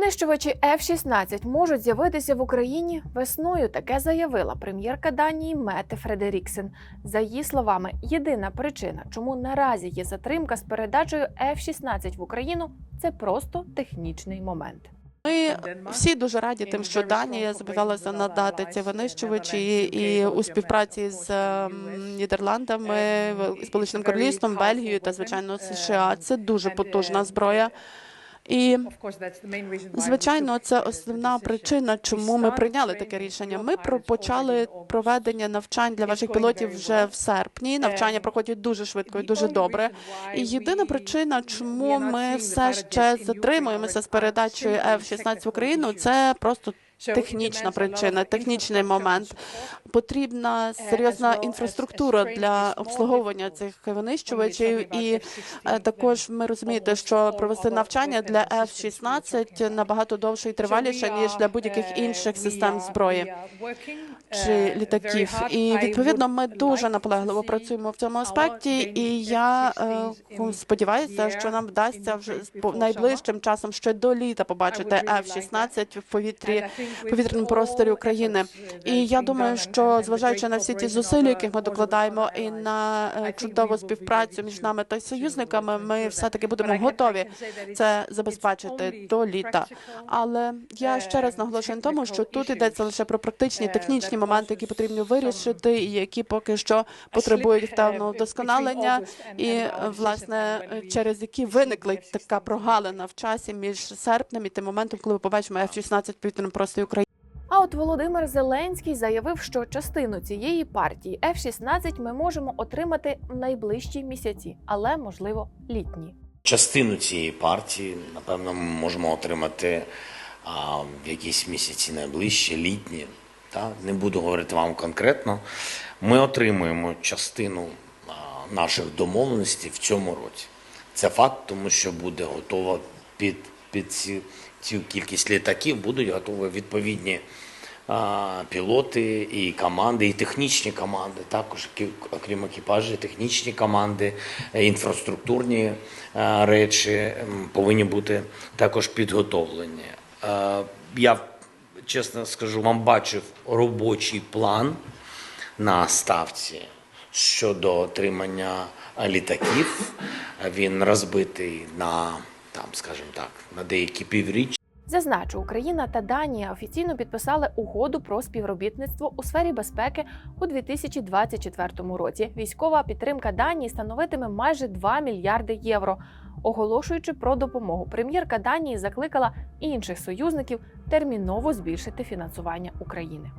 Винищувачі F-16 можуть з'явитися в Україні весною. Таке заявила прем'єрка Данії Мете Фредеріксен. За її словами, єдина причина, чому наразі є затримка з передачею F-16 в Україну, це просто технічний момент. Ми всі дуже раді тим, що Данія зобов'язалася надати ці винищувачі і у співпраці з ем, Нідерландами, Сполученим Королівством, Бельгією та звичайно США. Це дуже потужна зброя. І звичайно, це основна причина, чому ми прийняли таке рішення. Ми почали проведення навчань для ваших пілотів вже в серпні. Навчання проходять дуже швидко і дуже добре. І єдина причина, чому ми все ще затримуємося з передачею F-16 в Україну, це просто технічна причина, технічний момент. Потрібна серйозна інфраструктура для обслуговування цих винищувачів, і е, також ми розумієте, що провести навчання для F-16 набагато довше і триваліше ніж для будь-яких інших систем зброї чи літаків. І відповідно ми дуже наполегливо працюємо в цьому аспекті. І я е, сподіваюся, що нам вдасться вже найближчим часом ще до літа побачити F-16 в повітрі повітряному просторі України. І я думаю, що зважаючи на всі ті зусилля, яких ми докладаємо, і на е, чудову співпрацю між нами та союзниками, ми все таки будемо готові це забезпечити до літа. Але я ще раз наголошую на тому, що тут йдеться лише про практичні технічні моменти, які потрібно вирішити, і які поки що потребують певного вдосконалення, і власне через які виникла така прогалина в часі між серпнем і тим моментом, коли ми побачимо F-16 в повітряному просторі України. А от Володимир Зеленський заявив, що частину цієї партії F-16 ми можемо отримати в найближчі місяці, але можливо літні. Частину цієї партії, напевно, ми можемо отримати а, в якісь місяці найближчі, літні. Та? Не буду говорити вам конкретно. Ми отримуємо частину а, наших домовленостей в цьому році. Це факт, тому що буде готова під, під ці, цю кількість літаків, будуть готові відповідні а, пілоти і команди, і технічні команди, також окрім екіпажів, технічні команди, е, інфраструктурні е, речі повинні бути також підготовлені. Е, Я чесно скажу, вам бачив робочий план на ставці щодо отримання літаків. Він розбитий на там, скажімо так, на деякі півріччя. Зазначу, Україна та Данія офіційно підписали угоду про співробітництво у сфері безпеки у 2024 році. Військова підтримка Данії становитиме майже 2 мільярди євро. Оголошуючи про допомогу, прем'єрка Данії закликала інших союзників терміново збільшити фінансування України.